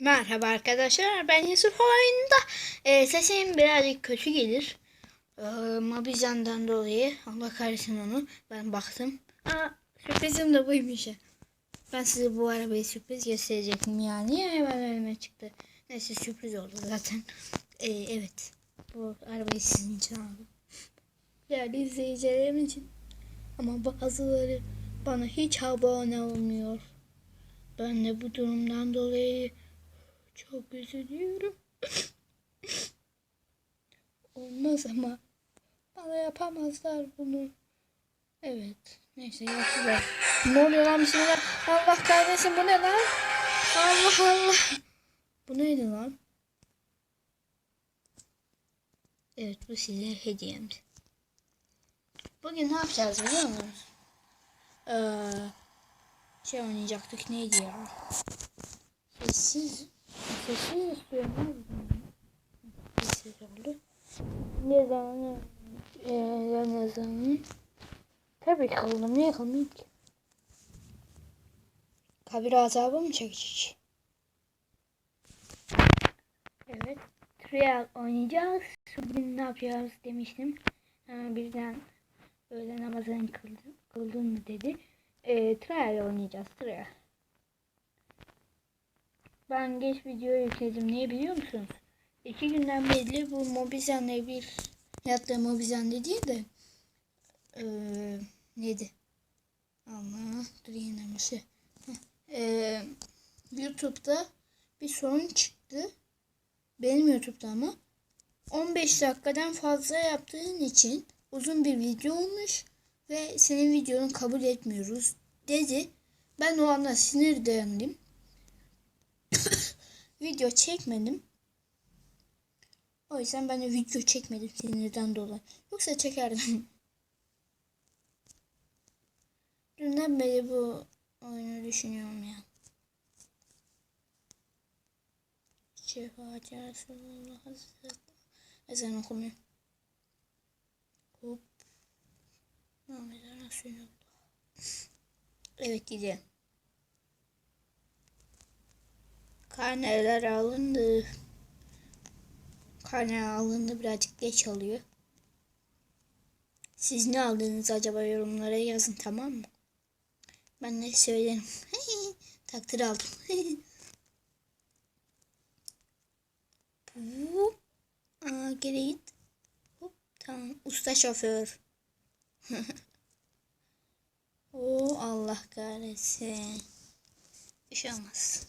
Merhaba arkadaşlar ben Yusuf. Oyunda e, sesim birazcık kötü gelir. E, Mabizan'dan dolayı Allah kahretsin onu ben baktım. Aa, sürprizim de buymuş ya. Ben size bu arabayı sürpriz gösterecektim yani hemen önüme çıktı. Neyse sürpriz oldu zaten. E, Evet bu arabayı sizin için aldım. Yani izleyicilerim için. Ama bazıları bana hiç abone olmuyor. Ben de bu durumdan dolayı çok üzülüyorum. Olmaz ama bana yapamazlar bunu. Evet. Neyse yaptılar. Ne oluyor lan bismillah. Allah kahretsin bu ne lan? Allah Allah. Bu neydi lan? Evet bu size hediyem. Bugün ne yapacağız biliyor musunuz? Ee, şey oynayacaktık neydi ya? Sessiz. Sessiz istiyorum. Sessiz oldu. Ne zaman? Eee ne zaman? Tabii kıldım. Niye kılmayayım ki? Kabir azabı mı çekecek? Evet. Trial oynayacağız. Bugün ne yapacağız demiştim. Ama birden öğle namazını kıldın, kıldın mı dedi. E, trial oynayacağız. Trial. Ben geç video yükledim. Niye biliyor musunuz? İki günden beri bu Mobizen'le bir hatta Mobizen'de değil de ee, neydi? Allah dur yine şey. Ee, YouTube'da bir sorun çıktı. Benim YouTube'da ama 15 dakikadan fazla yaptığın için uzun bir video olmuş ve senin videonu kabul etmiyoruz dedi. Ben o anda sinirlendim. Video çekmedim. O yüzden ben de video çekmedim sinirden dolayı. Yoksa çekerdim. Dünden beri bu oyunu düşünüyorum ya. Şefacı Resulullah Hazretleri. Ezan okumuyor. Hop. Muhammed Resulullah. Evet gidelim. Karneler alındı. Karne alındı birazcık geç alıyor. Siz ne aldınız acaba yorumlara yazın tamam mı? Ben de söylerim. Takdir aldım. Hop. Aa, geri git. Hop tamam. Usta şoför. Oo Allah kahretsin. Bir şey olmaz.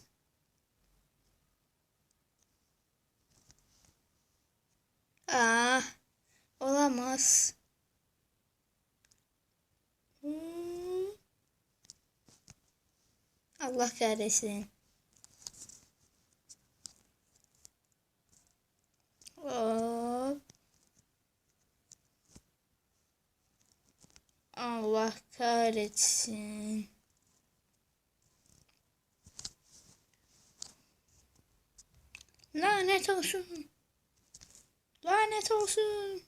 Ah, olamaz. Hmm. Allah kahretsin. Allah kahretsin. Lanet olsun. Olsun.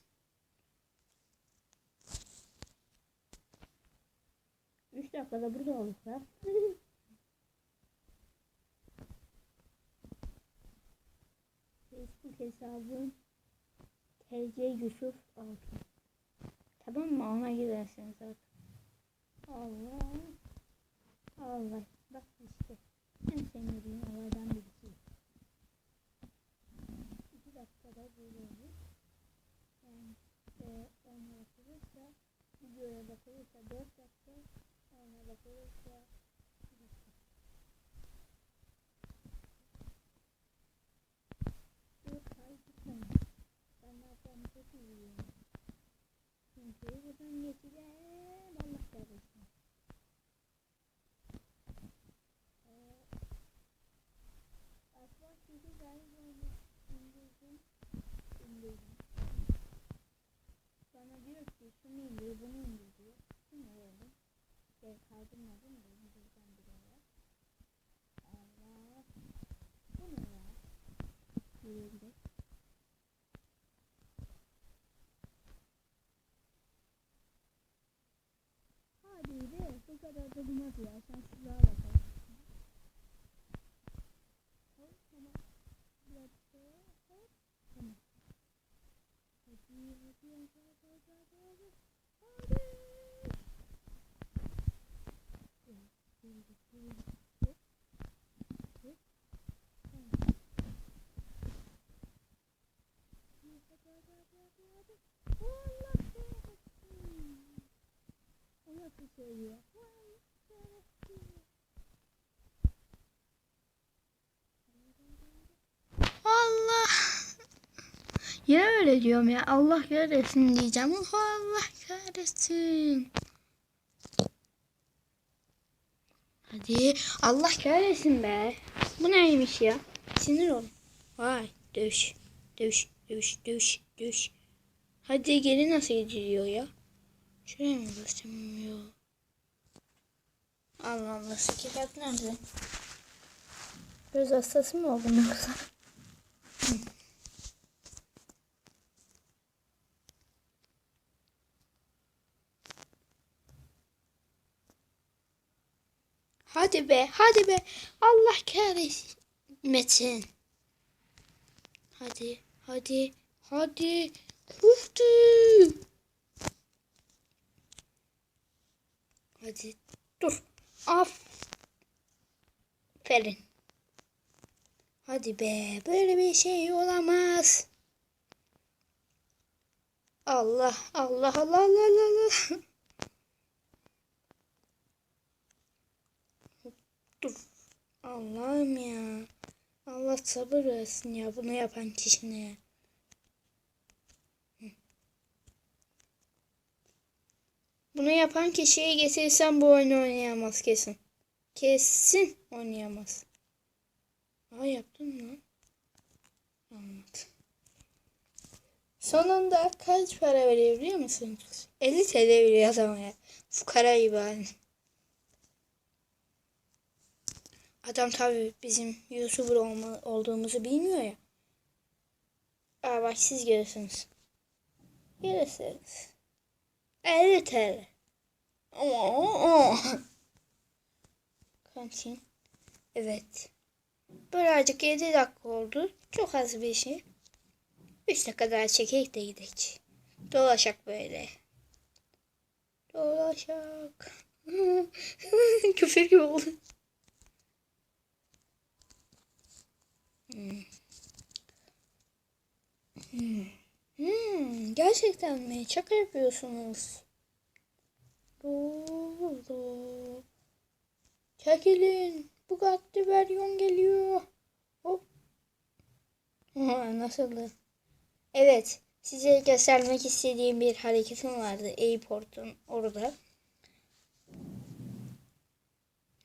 Üç dakikada burada olursa. Facebook hesabım TC Yusuf Altın. Tamam mı? Ona gidersiniz zaten. Allah. Allah. Bak işte. O nasıl söylüyor? Allah. Yine öyle diyorum ya. Allah kahretsin diyeceğim. Oh, Allah kahretsin. Hadi. Allah kahretsin be. Bu neymiş ya? Sinir ol. Vay. Dövüş. Dövüş. Dövüş. Dövüş. Dövüş. Hadi geri nasıl gidiliyor ya? Şuraya mı basacağım? Allah Allah. Sikilat nerede? Göz hastası mı oldum yoksa? Hadi be, hadi be. Allah kahretmesin. Hadi, hadi, hadi. Kuftu. Hadi, dur. Aferin. Hadi be, böyle bir şey olamaz. Allah, Allah, Allah, Allah, Allah. Allah. Dur. Allah'ım ya. Allah sabır versin ya bunu yapan kişine. Bunu yapan kişiye getirsem bu oyunu oynayamaz kesin. Kesin oynayamaz. Aa yaptın mı? Anladım. Sonunda kaç para veriyor biliyor musunuz? 50 TL veriyor adamaya. Fukara gibi hani. Adam tabi bizim YouTuber olma, olduğumuzu bilmiyor ya. Aa bak siz görürsünüz. Görürsünüz. 50 TL. Oo. Kantin. Evet. Birazcık 7 dakika oldu. Çok az bir şey. 3 dakika daha çekek de gidelim. Dolaşak böyle. Dolaşak. Küfür gibi oldu. Hmm. Hmm. Hmm. Gerçekten mi? Şaka yapıyorsunuz. Doğru. Çekilin. Bugatti Veyron geliyor. Hop. Nasıldı? Evet. Size göstermek istediğim bir hareketim vardı. Airport'un orada.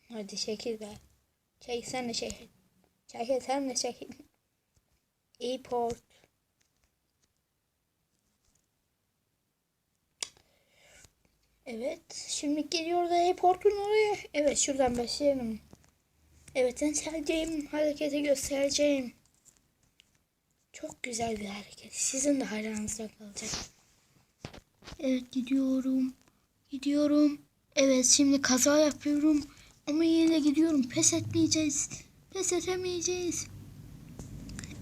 Hadi çekil be. Çek sen de çekil. Çekil sen de çekil. Airport. Evet. Şimdi geliyor da airportun oraya. Evet şuradan başlayalım. Evet sevdiğim hareketi göstereceğim. Çok güzel bir hareket. Sizin de hayranınızda kalacak. Evet gidiyorum. Gidiyorum. Evet şimdi kaza yapıyorum. Ama yine gidiyorum. Pes etmeyeceğiz. Pes edemeyeceğiz.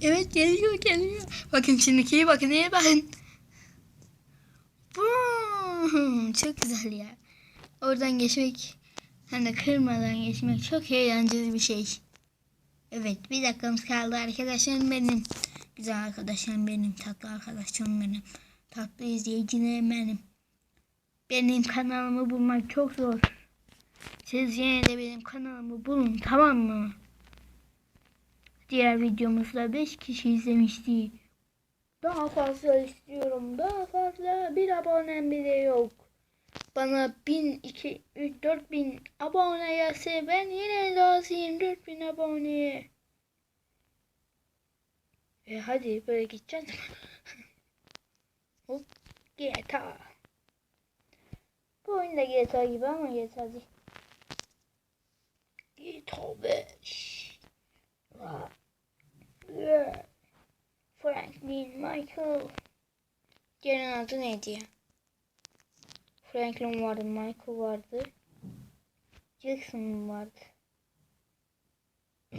Evet geliyor geliyor. Bakın şimdiki bakın iyi bakın. Boom. Çok güzel ya. Oradan geçmek de kırmadan geçmek çok eğlenceli bir şey. Evet bir dakikamız kaldı arkadaşlarım benim. Güzel arkadaşlarım benim. Tatlı arkadaşlarım benim. Tatlı izleyicilerim benim. Benim kanalımı bulmak çok zor. Siz yine de benim kanalımı bulun tamam mı? Diğer videomuzda 5 kişi izlemişti. Daha fazla istiyorum. Daha fazla. Bir abonem bile yok. Bana 1000, 2, 3, 4 bin abone gelse ben yine razıyım 4 bin aboneye. E hadi böyle gideceğiz. Hop GTA. Bu oyun da GTA gibi ama GTA değil. GTA 5. Franklin Michael. Diğerinin adı neydi ya? Franklin vardı, Michael vardı. Jackson vardı.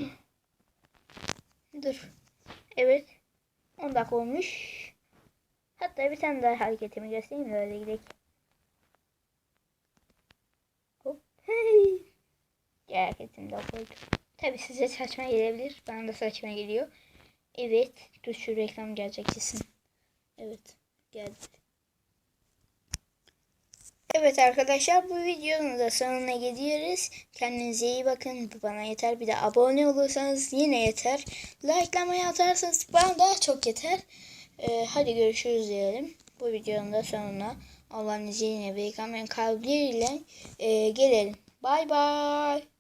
Dur. Evet. 10 dakika olmuş. Hatta bir tane daha hareketimi göstereyim de öyle gidelim. Hop. Hey. Hareketimi de koydum. Tabi size saçma gelebilir. Bana da saçma geliyor. Evet. Dur reklam gelecek kesin. Evet. Geldi. Evet arkadaşlar bu videonun da sonuna gidiyoruz. Kendinize iyi bakın. Bu bana yeter. Bir de abone olursanız yine yeter. Like'lamayı atarsanız bana daha çok yeter. Ee, hadi görüşürüz diyelim. Bu videonun da sonuna Allah'ın izniyle ve kavliyle e, gelelim. Bay bay.